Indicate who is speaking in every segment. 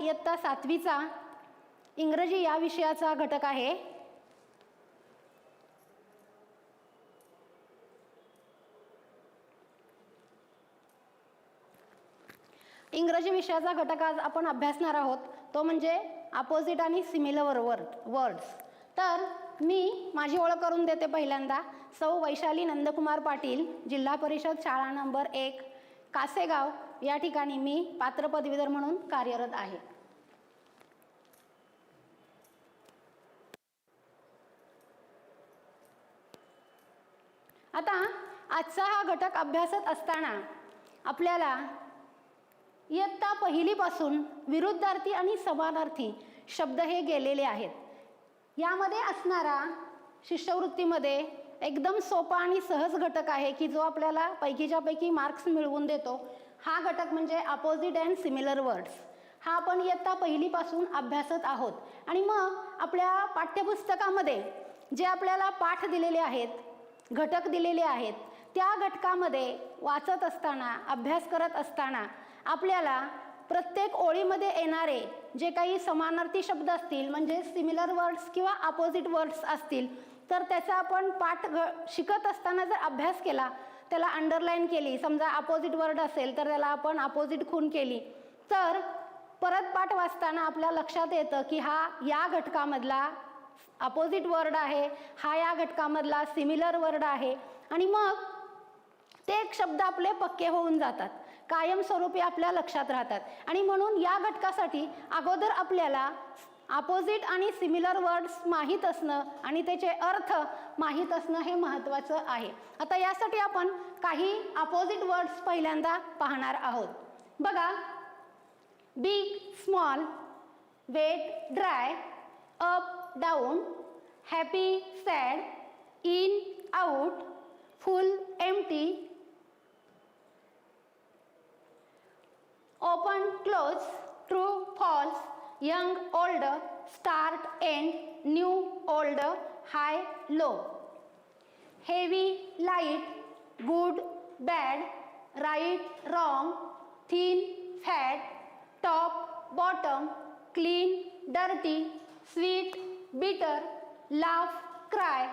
Speaker 1: इयत्ता सातवीचा इंग्रजी या विषयाचा घटक आहे. इंग्रजी विषयाचा घटक आज आपण अभ्यासणार आहोत. तो म्हणजे अपोजिट आणि सिमिलर वर्ड वर्ड्स तर मी माझी ओळख करून देते पहिल्यांदा. सौ वैशाली नंदकुमार पाटील जिल्हा परिषद शाळा नंबर एक कासेगाव. या ठिकाणी मी पात्र पदवीधर म्हणून कार्यरत आहे. आता आजचा हा घटक अभ्यासत असताना आपल्याला इयत्ता पहिलीपासून विरुद्धार्थी आणि समानार्थी शब्द हे गेलेले आहेत. यामध्ये असणारा शिष्यवृत्तीमध्ये एकदम सोपा आणि सहज घटक आहे की जो आपल्याला पैकीच्या पैकी मार्क्स मिळवून देतो. हा घटक म्हणजे अपोजिट अँड सिमिलर वर्ड्स हा आपण इयत्ता पहिलीपासून अभ्यासत आहोत. आणि मग आपल्या पाठ्यपुस्तकामध्ये जे आपल्याला पाठ दिलेले आहेत घटक दिलेले आहेत त्या घटकामध्ये वाचत असताना अभ्यास करत असताना आपल्याला प्रत्येक ओळीमध्ये येणारे जे काही समानार्थी शब्द असतील म्हणजे सिमिलर वर्ड्स किंवा अपोजिट वर्ड्स असतील तर त्याचा आपण पाठ घ शिकत असताना जर अभ्यास केला त्याला अंडरलाईन केली. समजा अपोजिट वर्ड असेल तर त्याला आपण अपोजिट खून केली. तर परत पाठ वाचताना आपल्या लक्षात येतं की हा या घटकामधला अपोजिट वर्ड आहे हा या घटकामधला सिमिलर वर्ड आहे. आणि मग ते एक शब्द आपले पक्के होऊन जातात. कायमस्वरूपी आपल्या लक्षात राहतात. आणि म्हणून या घटकासाठी अगोदर आपल्याला अपोजिट आणि सिमिलर वर्ड्स माहीत असणं आणि त्याचे अर्थ माहीत असणं हे महत्त्वाचं आहे. आता यासाठी आपण काही अपोजिट वर्ड्स पहिल्यांदा पाहणार आहोत. बघा big small wet dry up down happy sad in out full empty open close true false young older start end new older high low. Heavy light good bad right wrong thin fat top bottom clean dirty sweet bitter laugh cry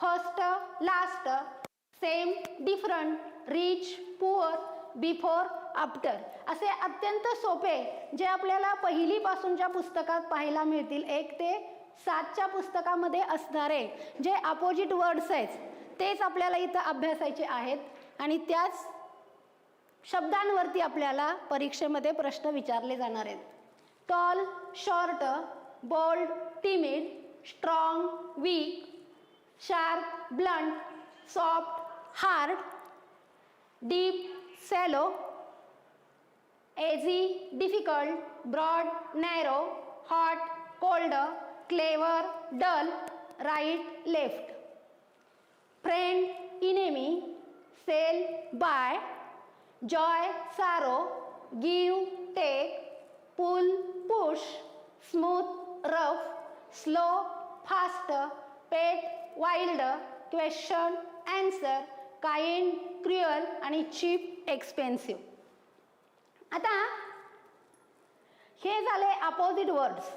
Speaker 1: first last same different rich poor before after असे अत्यंत सोपे जे आपल्याला पहिलीपासूनच्या पुस्तकात पाहायला मिळतील एक ते सातच्या पुस्तकामध्ये असणारे जे अपोजिट वर्ड्स आहेत तेच आपल्याला इथं अभ्यासायचे आहेत आणि त्याच शब्दांवरती आपल्याला परीक्षेमध्ये प्रश्न विचारले जाणार आहेत. Tall short bold timid strong weak sharp blunt soft hard deep shallow easy difficult broad narrow hot cold clever dull right left friend enemy sell buy joy sorrow give take pull push smooth rough slow fast pet wild question answer kind cruel आणि cheap expensive आता हे झाले opposite words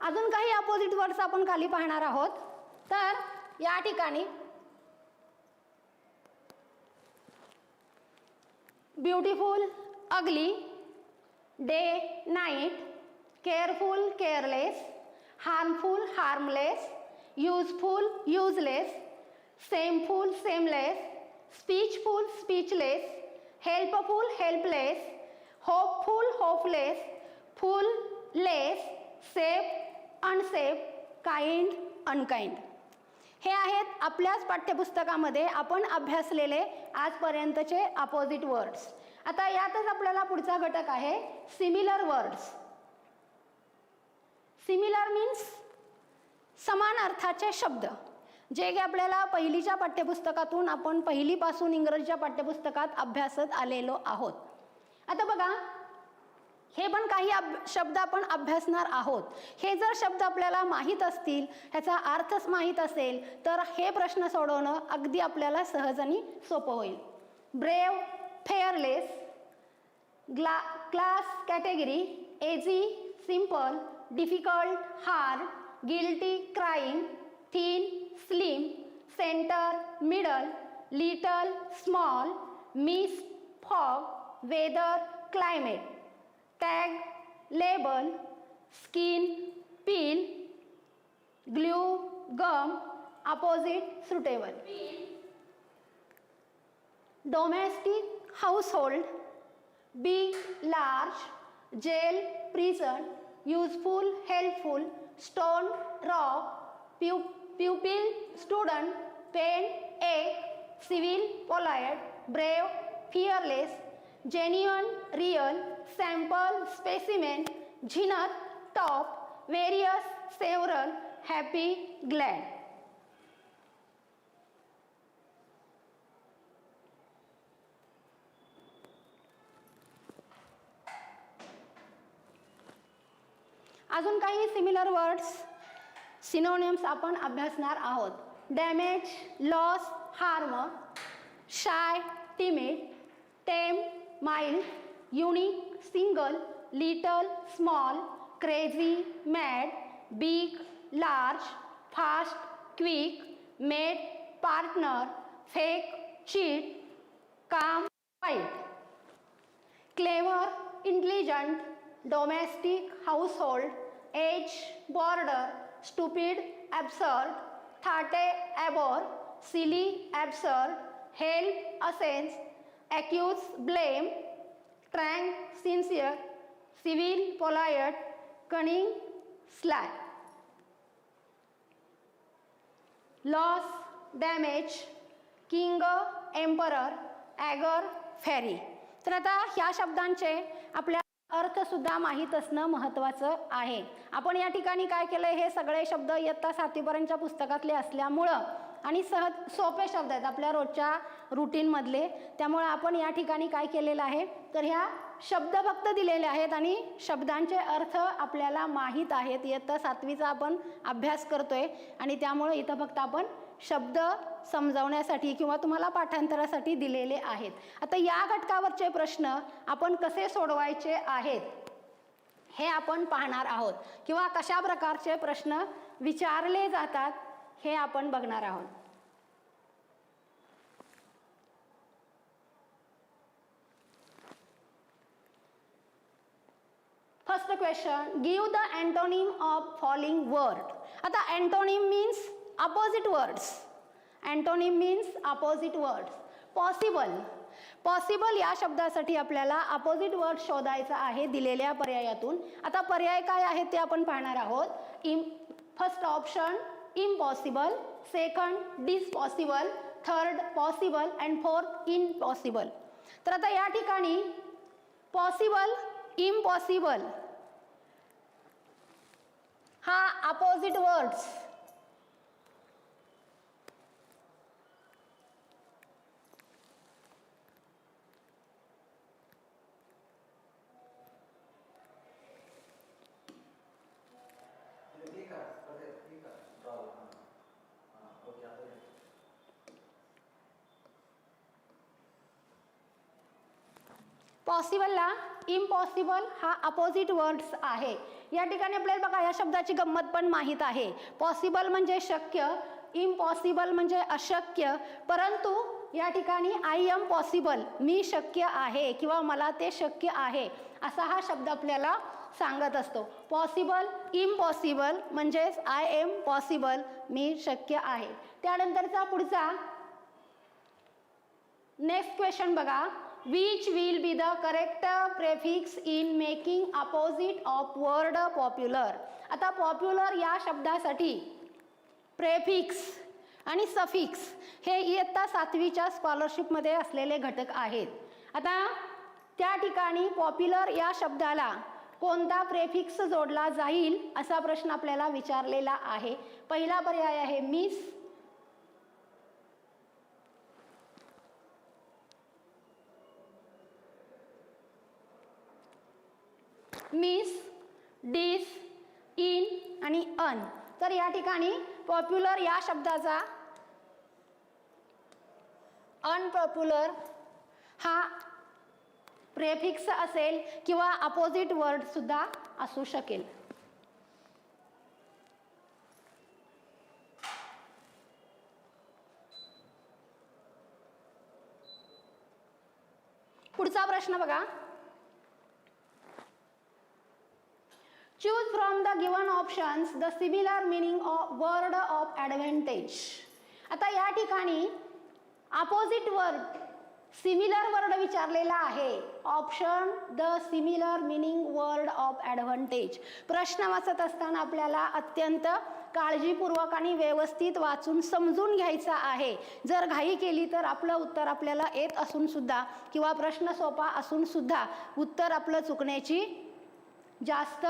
Speaker 1: अजून काही opposite words आपण खाली पाहणार आहोत. तर या ठिकाणी beautiful ugly day night careful careless harmful harmless useful useless shameful shameless speechful speechless helpful helpless hopeful hopeless full less safe unsafe kind unkind हे आहेत आपल्याच पाठ्यपुस्तकामध्ये आपण अभ्यासलेले आजपर्यंतचे अपोजिट वर्ड्स आता यातच आपल्याला पुढचा घटक आहे सिमिलर वर्ड्स सिमिलर मीन्स समान अर्थाचे शब्द. जे की आपल्याला पहिलीच्या पाठ्यपुस्तकातून आपण पहिलीपासून इंग्रजीच्या पाठ्यपुस्तकात अभ्यासत आलेलो आहोत. आता बघा हे पण काही अभ शब्द आपण अभ्यासणार आहोत. हे जर शब्द आपल्याला माहीत असतील ह्याचा अर्थच माहीत असेल तर हे प्रश्न सोडवणं अगदी आपल्याला सहज आणि सोपं होईल. ब्रेव फेअरलेस ग्ला class category easy simple difficult hard guilty crime thin slim centre middle little small miss fog weather climate tag label skin peel glue gum opposite suitable domestic household बी large jail prison useful helpful stone rock pu- pupil, student, pain, egg, civil, polite, brave, fearless, genuine, real, sample, specimen, zenith, top, various, several, happy, glad. अजून काही similar words synonyms आपण अभ्यासणार आहोत. Damage loss harm shy timid tame mild unique single little small crazy mad big large fast quick mate partner fake cheat काम वाईट clever intelligent domestic household edge border stupid absurd Thate ॲबॉर silly absurd हेल essence accuse blame frank sincere civil polite cunning स्लॅ loss damage king emperor ॲगर fairy तर आता ह्या शब्दांचे आपल्या अर्थसुद्धा माहीत असणं महत्त्वाचं आहे. आपण या ठिकाणी काय केलं हे सगळे शब्द इयत्ता सातवीपर्यंतच्या पुस्तकातले असल्यामुळं आणि सहज सोपे शब्द आहेत आपल्या रोजच्या रुटीनमधले. त्यामुळं आपण या ठिकाणी काय केलेलं आहे? तर ह्या शब्द फक्त दिलेले आहेत आणि शब्दांचे अर्थ आपल्याला माहीत आहेत. इयत्ता सातवीचा आपण अभ्यास करतोय आणि त्यामुळं इथं फक्त आपण शब्द समजावण्यासाठी किंवा तुम्हाला पाठांतरासाठी दिलेले आहेत. आता या घटकावरचे प्रश्न आपण कसे सोडवायचे आहेत? हे आपण पाहणार आहोत. किंवा कशा प्रकारचे प्रश्न विचारले जातात हे आपण बघणार आहोत. First question give the antonym of following word आता antonym means opposite words antonym means opposite words possible possible या शब्दासाठी आपल्याला अपोजिट वर्ड शोधायचा आहे दिलेल्या पर्यायातून. आता पर्याय काय आहेत ते आपण पाहणार आहोत. इम first option impossible second dispossible third possible and fourth inpossible तर आता या ठिकाणी पॉसिबल इम्पॉसिबल हा अपोजिट वर्ड्स
Speaker 2: ठीक आहे अरे ठीक आहे जाऊ हां हां ओके आता ये.
Speaker 1: पॉसिबलला इम्पॉसिबल हा अपोजिट वर्ड्स आहे. या ठिकाणी आपल्याला बघा या शब्दाची गंमत पण माहीत आहे. पॉसिबल म्हणजे शक्य इम्पॉसिबल म्हणजे अशक्य परंतु या ठिकाणी आय एम पॉसिबल मी शक्य आहे किंवा मला ते शक्य आहे असा हा शब्द आपल्याला सांगत असतो. पॉसिबल इम्पॉसिबल म्हणजेच आय एम पॉसिबल मी शक्य आहे. त्यानंतरचा पुढचा नेक्स्ट क्वेश्चन बघा. Which will be the correct prefix in making opposite of word popular आता पॉप्युलर या शब्दासाठी प्रेफिक्स आणि सफिक्स हे इयत्ता सातवीच्या स्कॉलरशिपमध्ये असलेले घटक आहेत. आता त्या ठिकाणी पॉप्युलर या शब्दाला कोणता प्रेफिक्स जोडला जाईल असा प्रश्न आपल्याला विचारलेला आहे. पहिला पर्याय आहे मिस मिस डिस इन आणि अन तर या ठिकाणी पॉप्युलर या शब्दाचा अनपॉप्युलर हा प्रेफिक्स असेल किंवा अपोजिट वर्ड सुद्धा असू शकेल. पुढचा प्रश्न बघा. Choose from the given options the similar meaning of word of advantage आता या ठिकाणी अपोजिट वर्ड सिमिलर वर्ड विचारलेला आहे. Option the similar meaning word of advantage प्रश्न वाचत असताना आपल्याला अत्यंत काळजीपूर्वक आणि व्यवस्थित वाचून समजून घ्यायचा आहे. जर घाई केली तर आपलं उत्तर आपल्याला येत असून सुद्धा किंवा प्रश्न सोपा असून सुद्धा उत्तर आपलं चुकण्याची जास्त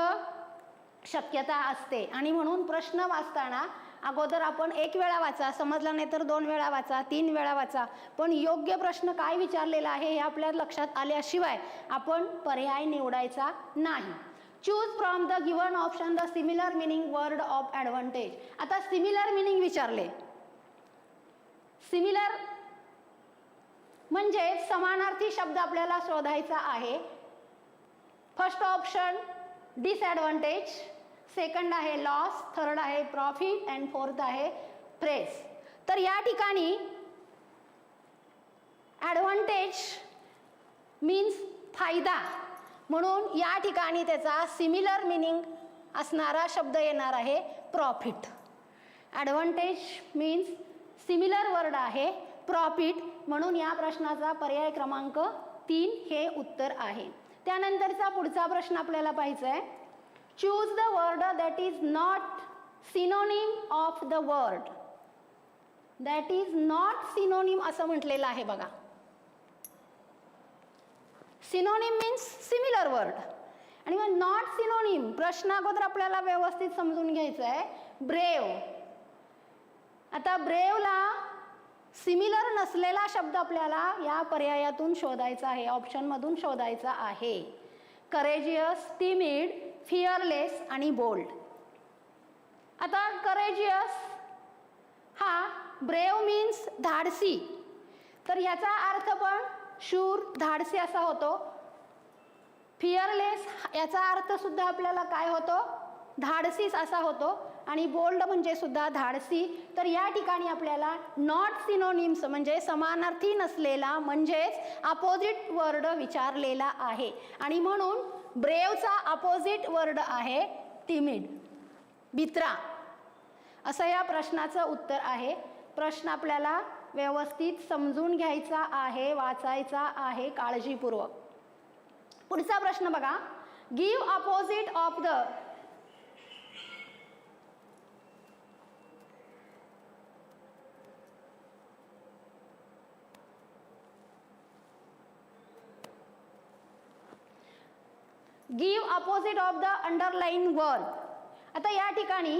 Speaker 1: शक्यता असते. आणि म्हणून प्रश्न वाचताना अगोदर आपण एक वेळा वाचा समजला नाही तर दोन वेळा वाचा तीन वेळा वाचा. पण योग्य प्रश्न काय विचारलेला आहे हे आपल्या लक्षात आल्याशिवाय आपण पर्याय निवडायचा नाही. Choose from the given option the similar meaning word of advantage आता सिमिलर मिनिंग विचारले. सिमिलर म्हणजे समानार्थी शब्द आपल्याला शोधायचा आहे. फर्स्ट ऑप्शन डिसॲडव्हान्टेज सेकंड आहे लॉस थर्ड आहे प्रॉफिट अँड फोर्थ आहे प्रेस तर या ठिकाणी ॲडव्हान्टेज मीन्स फायदा. म्हणून या ठिकाणी त्याचा सिमिलर मिनिंग असणारा शब्द येणार आहे profit advantage means similar word आहे प्रॉफिट म्हणून या प्रश्नाचा पर्याय क्रमांक तीन हे उत्तर आहे. त्यानंतरचा पुढचा प्रश्न आपल्याला पाहिजे आहे. Choose the word that is not synonym of the word that is not synonym असं म्हटलेलं आहे बघा. सिनोनिम मीन्स सिमिलर वर्ड आणि मग नॉट सिनोनिम प्रश्न अगोदर आपल्याला व्यवस्थित समजून घ्यायचं आहे. ब्रेव आता ब्रेवला सिमिलर नसलेला शब्द आपल्याला या पर्यायातून शोधायचा आहे ऑप्शनमधून शोधायचा आहे. करेजियस टिमिड फिअरलेस आणि बोल्ड आता करेजियस हा ब्रेव मीन्स धाडसी. तर याचा अर्थ पण शूर धाडसी असा होतो. फिअरलेस याचा अर्थ सुद्धा आपल्याला काय होतो? धाडसीच असा होतो. आणि बोल्ड म्हणजे सुद्धा धाडसी. तर या ठिकाणी आपल्याला नॉट सिनोनिम्स म्हणजे समानार्थी नसलेला म्हणजेच अपोजिट वर्ड विचारलेला आहे. आणि म्हणून ब्रेवचा अपोजिट वर्ड आहे तिमिड बित्रा असं या प्रश्नाचं उत्तर आहे. प्रश्न आपल्याला व्यवस्थित समजून घ्यायचा आहे वाचायचा आहे काळजीपूर्वक. पुढचा प्रश्न बघा. Give opposite of the give opposite of the underline word आता या ठिकाणी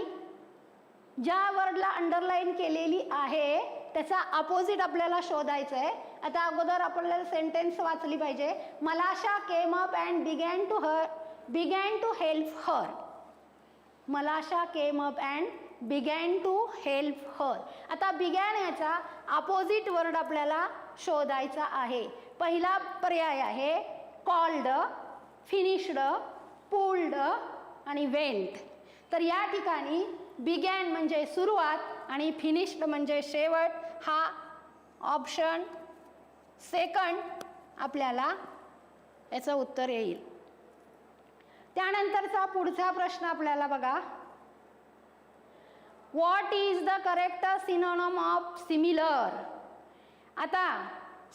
Speaker 1: ज्या वर्डला अंडरलाईन केलेली आहे त्याचा अपोजिट आपल्याला शोधायचं आहे आता अगोदर आपल्याला सेंटेन्स वाचली पाहिजे. Malasha came up and began to her began to help her Malasha came up and began to help her आता बिगॅन याचा अपोजिट वर्ड आपल्याला शोधायचा आहे. पहिला पर्याय आहे कॉल्ड फिनिश्ड पुल्ड आणि वेंट तर या ठिकाणी बिगॅन म्हणजे सुरुवात आणि फिनिश्ड म्हणजे शेवट हा ऑप्शन सेकंड आपल्याला याचं उत्तर येईल. त्यानंतरचा पुढचा प्रश्न आपल्याला बघा. What is the correct synonym of similar आता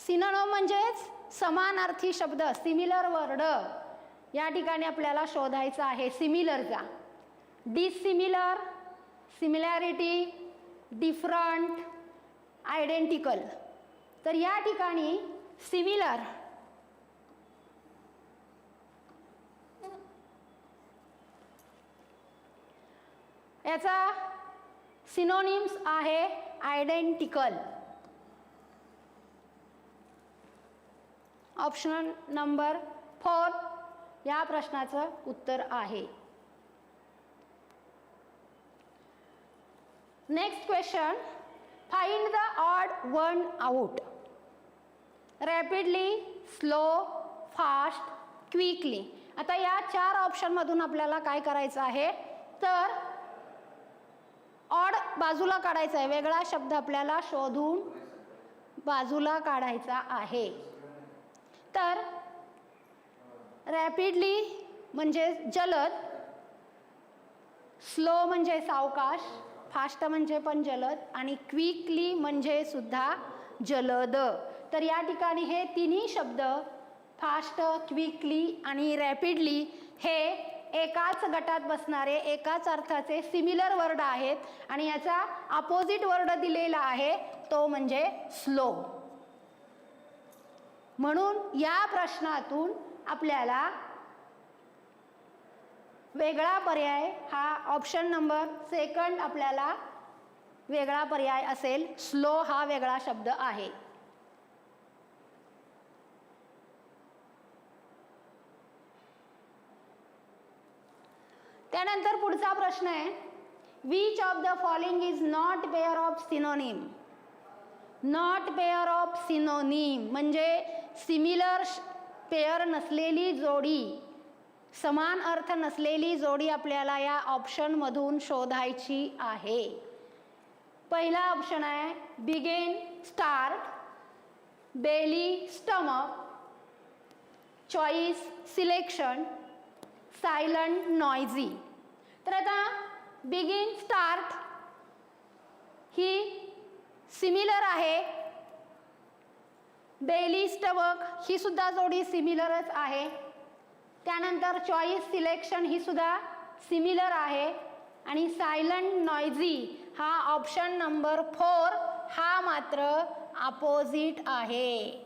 Speaker 1: सिनोनोम म्हणजेच समानार्थी शब्द सिमिलर वर्ड या ठिकाणी आपल्याला शोधायचं आहे सिमिलरचा डिसिमिलर सिमिलॅरिटी डिफरंट आयडेंटिकल तर या ठिकाणी सिमिलर याचा सिनोनिम्स आहे आयडेंटिकल ऑप्शन नंबर फोर या प्रश्नाचं उत्तर आहे. Next question find the odd one out rapidly slow fast quickly आता या चार ऑप्शनमधून आपल्याला काय करायचं आहे? तर ऑड बाजूला काढायचा आहे. वेगळा शब्द आपल्याला शोधून बाजूला काढायचा आहे. तर रॅपिडली म्हणजे जलद. स्लो म्हणजे सावकाश. फास्ट म्हणजे पण जलद. आणि क्विकली म्हणजे सुद्धा जलद. तर या ठिकाणी हे तिन्ही शब्द फास्ट क्विकली आणि रॅपिडली हे एकाच गटात बसणारे एकाच अर्थाचे सिमिलर वर्ड आहेत. आणि याचा अपोजिट वर्ड दिलेला आहे तो म्हणजे स्लो म्हणून या प्रश्नातून आपल्याला वेगळा पर्याय हा ऑप्शन नंबर सेकंड आपल्याला वेगळा पर्याय असेल. स्लो हा वेगळा शब्द आहे. त्यानंतर पुढचा प्रश्न आहे. Which of the following is not pair of synonym not pair of synonym म्हणजे सिमिलर पेअर नसलेली जोडी समान अर्थ नसलेली जोडी आपल्याला या ऑप्शनमधून शोधायची आहे. पहिला ऑप्शन आहे begin start belly stomach choice selection silent noisy तर आता बिगिन स्टार्ट ही सिमिलर आहे बेली स्टवक ही सुद्धा जोडी सिमिलरच आहे. त्यानंतर चॉईस सिलेक्शन ही सुद्धा सिमिलर आहे. आणि सायलंट नॉयझी हा ऑप्शन नंबर फोर हा मात्र अपोजिट आहे.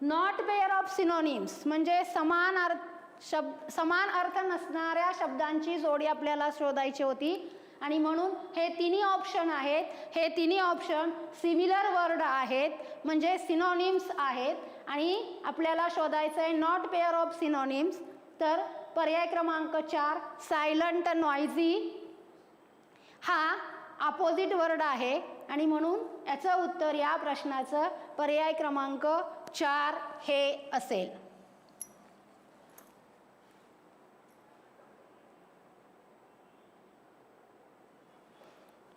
Speaker 1: नॉट पेअर ऑफ सिनोनिम्स म्हणजे समान अर्थ शब्द समान अर्थ नसणाऱ्या शब्दांची जोडी आपल्याला शोधायची होती. आणि म्हणून हे तिन्ही ऑप्शन आहेत. हे तिन्ही ऑप्शन सिमिलर वर्ड आहेत म्हणजे सिनोनिम्स आहेत. आणि आपल्याला शोधायचं आहे नॉट पेअर ऑफ सिनोनिम्स तर पर्याय क्रमांक चार सायलंट नॉयझी हा अपोजिट वर्ड आहे. आणि म्हणून याचं उत्तर या प्रश्नाचं पर्याय क्रमांक चार हे असेल.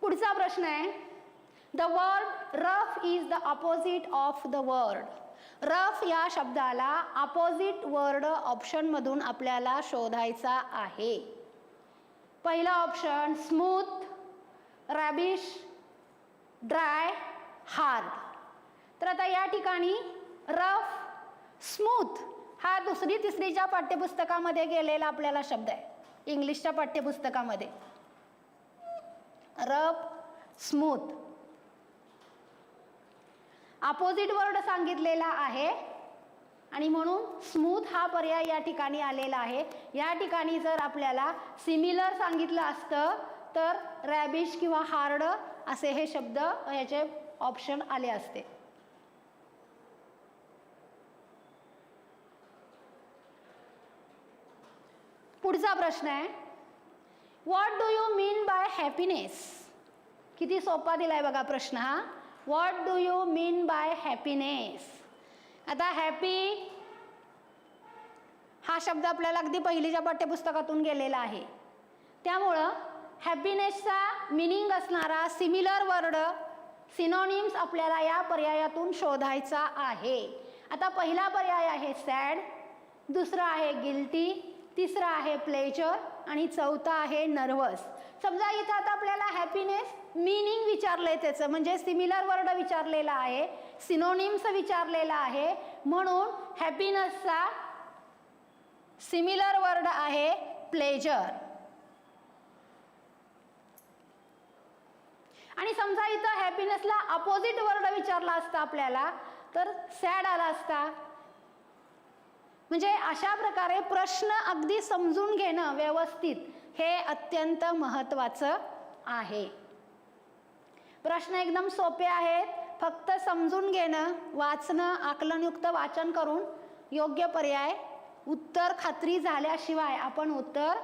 Speaker 1: पुढचा प्रश्न आहे. The word rough is the opposite of the word rough या शब्दाला अपोजिट वर्ड ऑप्शनमधून आपल्याला शोधायचा आहे. पहिला option smooth rubbish dry hard तर आता या ठिकाणी रफ स्मूथ हा दुसरी तिसरीच्या पाठ्यपुस्तकामध्ये गेलेला आपल्याला शब्द आहे. इंग्लिशच्या पाठ्यपुस्तकामध्ये. Rough smooth. अपोजिट वर्ड सांगितलेला आहे. आणि म्हणून स्मूथ हा पर्याय या ठिकाणी आलेला आहे. या ठिकाणी जर आपल्याला सिमिलर सांगितलं असतं तर रॅबिश किंवा हार्ड असे हे शब्द याचे ऑप्शन आले असते. पुढचा प्रश्न आहे. What do you mean by happiness किती सोपा दिला आहे बघा प्रश्न हा. What do you mean by happiness आता हॅपी हा शब्द आपल्याला अगदी पहिलीच्या पाठ्यपुस्तकातून गेलेला आहे. त्यामुळं हॅपीनेसचा मिनिंग असणारा सिमिलर वर्ड सिनोनिम्स आपल्याला या पर्यायातून शोधायचा आहे. आता पहिला पर्याय आहे सॅड दुसरा आहे गिल्टी तिसरा आहे प्लेजर आणि चौथा आहे नर्वस समजा इथं आता आपल्याला हॅपीनेस मिनिंग विचारलंय त्याचं. म्हणजे सिमिलर वर्ड विचारलेला आहे सिनोनिम्स विचारलेला आहे. म्हणून हॅपीनेसचा सिमिलर वर्ड आहे प्लेजर आणि समजा इथं हॅपीनेसला अपोजिट वर्ड विचारला असता आपल्याला तर सॅड आला असता. म्हणजे अशा प्रकारे प्रश्न अगदी समजून घेणं व्यवस्थित हे अत्यंत महत्त्वाचं आहे. प्रश्न एकदम सोपे आहेत. फक्त समजून घेणं वाचणं आकलनयुक्त वाचन करून योग्य पर्याय उत्तर खात्री झाल्याशिवाय आपण उत्तर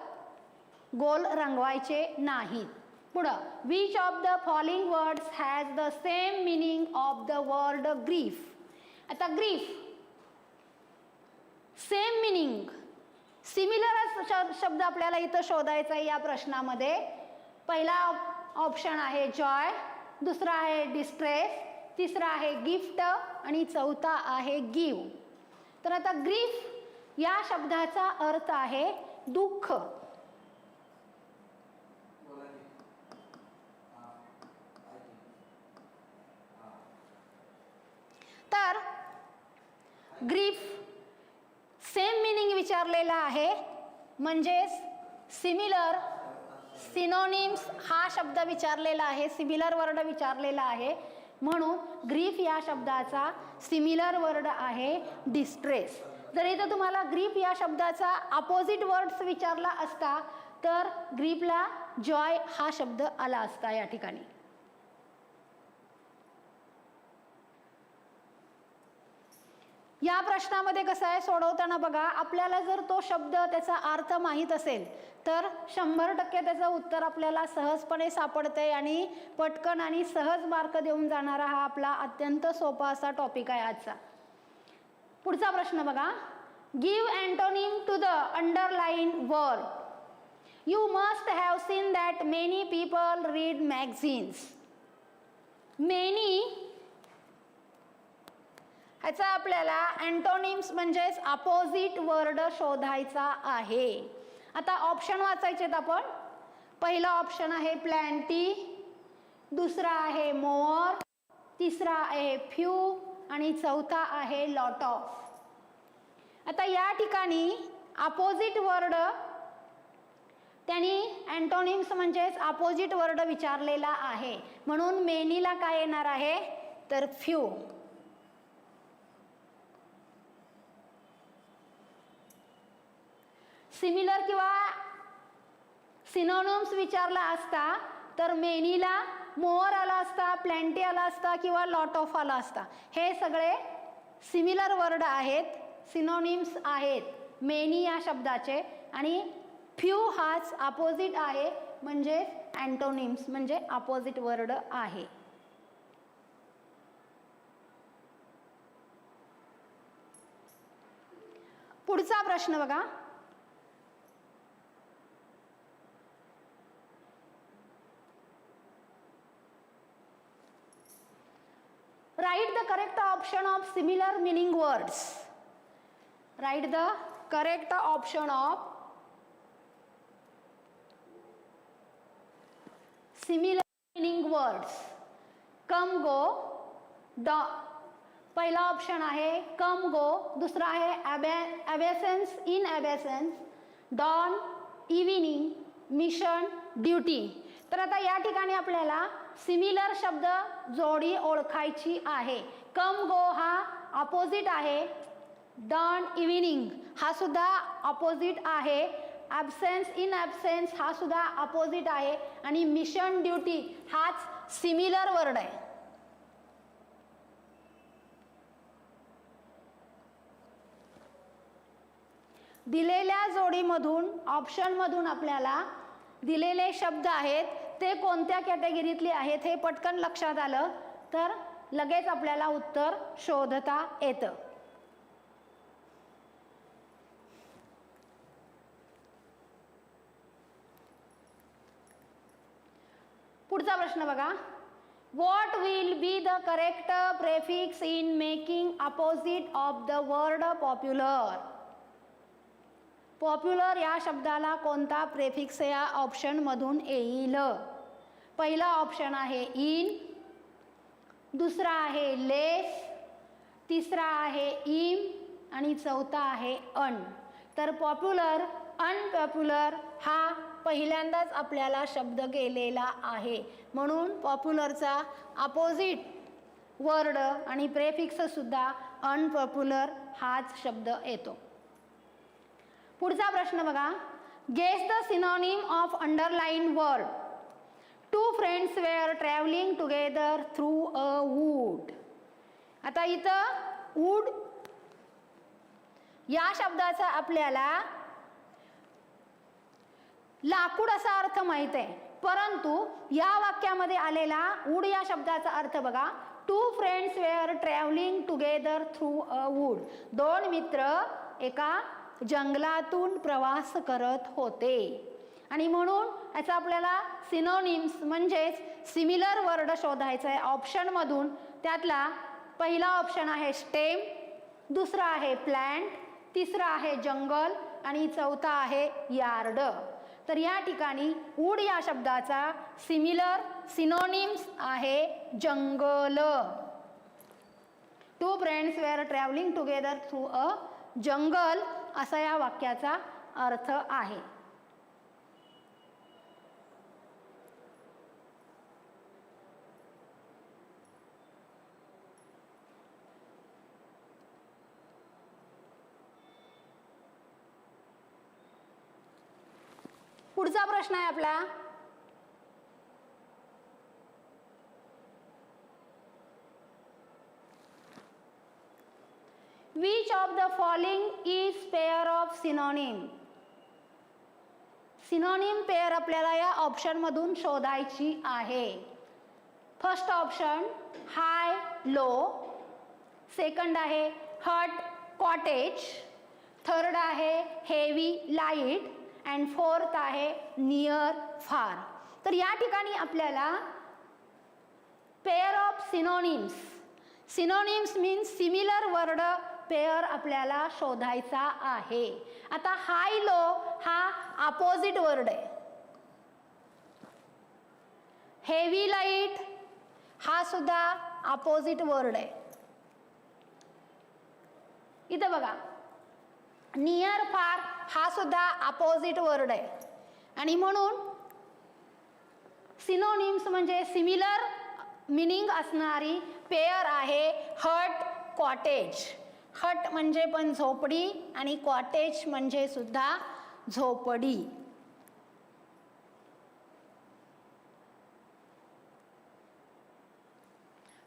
Speaker 1: गोल रंगवायचे नाहीत पुढं which of the following words has the same meaning of the word grief आता ग्रीफ सेम मिनिंग. सिमिलर शब्द आपल्याला इथं शोधायचा आहे या प्रश्नामध्ये. पहिला ऑप्शन आहे जॉय दुसरा आहे डिस्ट्रेस तिसरा आहे गिफ्ट आणि चौथा आहे गिव तर आता ग्रीफ या शब्दाचा अर्थ आहे दुःख. तर ग्रीफ सेम मिनिंग विचारलेला आहे. म्हणजेच सिमिलर सिनोनिम्स हा शब्द विचारलेला आहे सिमिलर वर्ड विचारलेला आहे. म्हणून ग्रीफ या शब्दाचा सिमिलर वर्ड आहे डिस्ट्रेस. जर इथं तुम्हाला ग्रीफ या शब्दाचा अपोजिट वर्ड्स विचारला असता तर ग्रीपला जॉय हा शब्द आला असता या ठिकाणी. या प्रश्नामध्ये कसं आहे सोडवताना बघा आपल्याला जर तो शब्द त्याचा अर्थ माहीत असेल तर शंभर टक्के त्याचं उत्तर आपल्याला सहजपणे सापडते आणि पटकन आणि सहज मार्क देऊन जाणारा हा आपला अत्यंत सोपा असा टॉपिक आहे आजचा. पुढचा प्रश्न बघा. Give antonym to the underline word you must have seen that many people read magazines many ह्याचा आपल्याला अँटोनिम्स म्हणजेच अपोजिट वर्ड शोधायचा आहे. आता ऑप्शन वाचायचे आहेत आपण. पहिला ऑप्शन आहे प्लॅन्टी दुसरा आहे मोअर तिसरा आहे फ्यू आणि चौथा आहे लॉट ऑफ आता या ठिकाणी अपोजिट वर्ड त्यांनी अँटोनिम्स म्हणजेच अपोजिट वर्ड विचारलेला आहे. म्हणून मेनीला काय येणार आहे? तर फ्यू सिमिलर किंवा सिनोनम्स विचारला असता तर मेनीला मोअर आला असता प्लॅन्टी आला असता किंवा लॉट ऑफ आला असता हे सगळे सिमिलर वर्ड आहेत सिनोनिम्स आहेत मेनी या शब्दाचे आणि फ्यू हाच अपोजिट आहे म्हणजे अँटोनिम्स म्हणजे अपोजिट वर्ड आहे. पुढचा प्रश्न बघा write the correct option of similar meaning words write the correct option of similar meaning words come go the पहिला ऑप्शन आहे कम गो दुसरा आहे ॲबे absence in absence dawn evening mission duty तर आता या ठिकाणी आपल्याला सिमिलर शब्द जोडी ओळखायची आहे. कम गो हा अपोजिट आहे. डॉन इव्हिनिंग हा सुद्धा अपोजिट आहे. ॲबसेन्स इन ॲबसेन्स हा सुद्धा अपोजिट आहे. आणि मिशन ड्युटी हाच सिमिलर वर्ड आहे. दिलेल्या जोडीमधून ऑप्शनमधून आपल्याला दिलेले शब्द आहेत. ते कोणत्या कॅटेगरीतले आहेत हे पटकन लक्षात आलं. तर लगेच आपल्याला उत्तर शोधता येतं. पुढचा प्रश्न बघा. What will be the correct prefix in making opposite of the word popular popular या शब्दाला कोणता प्रेफिक्स या ऑप्शनमधून येईल? पहिला ऑप्शन आहे इन दुसरा आहे लेस तिसरा आहे इम आणि चौथा आहे अन. तर पॉप्युलर अनपॉप्युलर हा पहिल्यांदाच आपल्याला शब्द गेलेला आहे. म्हणून पॉप्युलरचा अपोजिट वर्ड आणि प्रेफिक्ससुद्धा अनपॉप्युलर हाच शब्द येतो. पुढचा प्रश्न बघा. Guess the synonym of underline word two friends were travelling together through a wood आता इथं वूड या शब्दाचा आपल्याला लाकूड असा अर्थ माहीत आहे. परंतु या वाक्यामध्ये आलेला वूड या शब्दाचा अर्थ बघा. Two friends were travelling together through a wood दोन मित्र एका जंगलातून प्रवास करत होते. आणि म्हणून याचा आपल्याला सिनोनिम्स म्हणजेच सिमिलर वर्ड शोधायचं आहे. ऑप्शनमधून त्यातला पहिला ऑप्शन आहे स्टेम दुसरा आहे प्लॅन्ट तिसरा आहे जंगल आणि चौथा आहे यार्ड तर या ठिकाणी वूड या शब्दाचा सिमिलर सिनोनिम्स आहे जंगल. Two friends were travelling together through a jungle असा या वाक्याचा अर्थ आहे. पुढचा प्रश्न आहे आपला. Which of the following is pair of synonym synonym pair आपल्याला या ऑप्शनमधून शोधायची आहे. First option high low second आहे हट कॉटेज थर्ड आहे हेवी लाइट अँड फोर्थ आहे नियर फार तर या ठिकाणी आपल्याला pair of synonyms synonyms means similar word pair आपल्याला शोधायचा आहे. आता हाय लो हा अपोजिट वर्ड आहे. हेवी लाइट हा सुद्धा अपोजिट वर्ड आहे. इथं बघा. नियर फार हा सुद्धा अपोजिट वर्ड आहे. आणि म्हणून सिनोनिम्स म्हणजे सिमिलर मिनिंग असणारी पेअर आहे हट कॉटेज हट म्हणजे पण झोपडी आणि कॉटेज म्हणजे सुद्धा झोपडी.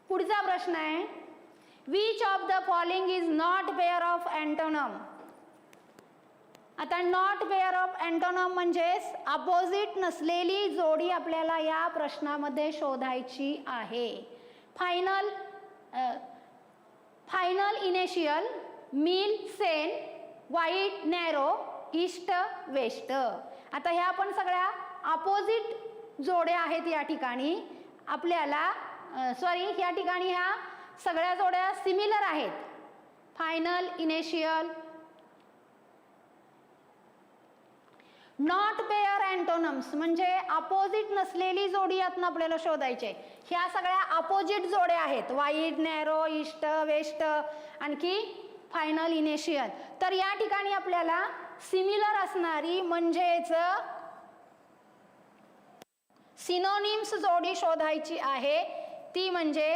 Speaker 1: पुढचा प्रश्न आहे which of the following is not pair of antonym आता नॉट पेअर ऑफ अँटोनॉम म्हणजेच अपोजिट नसलेली जोडी आपल्याला या प्रश्नामध्ये शोधायची आहे. फायनल फायनल इनेशियल मिल सेन वाईट नॅरो ईस्ट वेस्ट आता ह्या पण सगळ्या अपोजिट जोड्या आहेत या ठिकाणी. आपल्याला सॉरी या ठिकाणी ह्या सगळ्या जोड्या सिमिलर आहेत. Final initial not pair antonyms म्हणजे अपोजिट नसलेली जोडी यातनं आपल्याला शोधायचे ह्या सगळ्या अपोजिट जोड्या आहेत. वाईट नॅरो ईस्ट वेस्ट आणखी फायनल इनेशियल तर या ठिकाणी आपल्याला सिमिलर असणारी म्हणजेच सिनोनिम्स जोडी शोधायची आहे. ती म्हणजे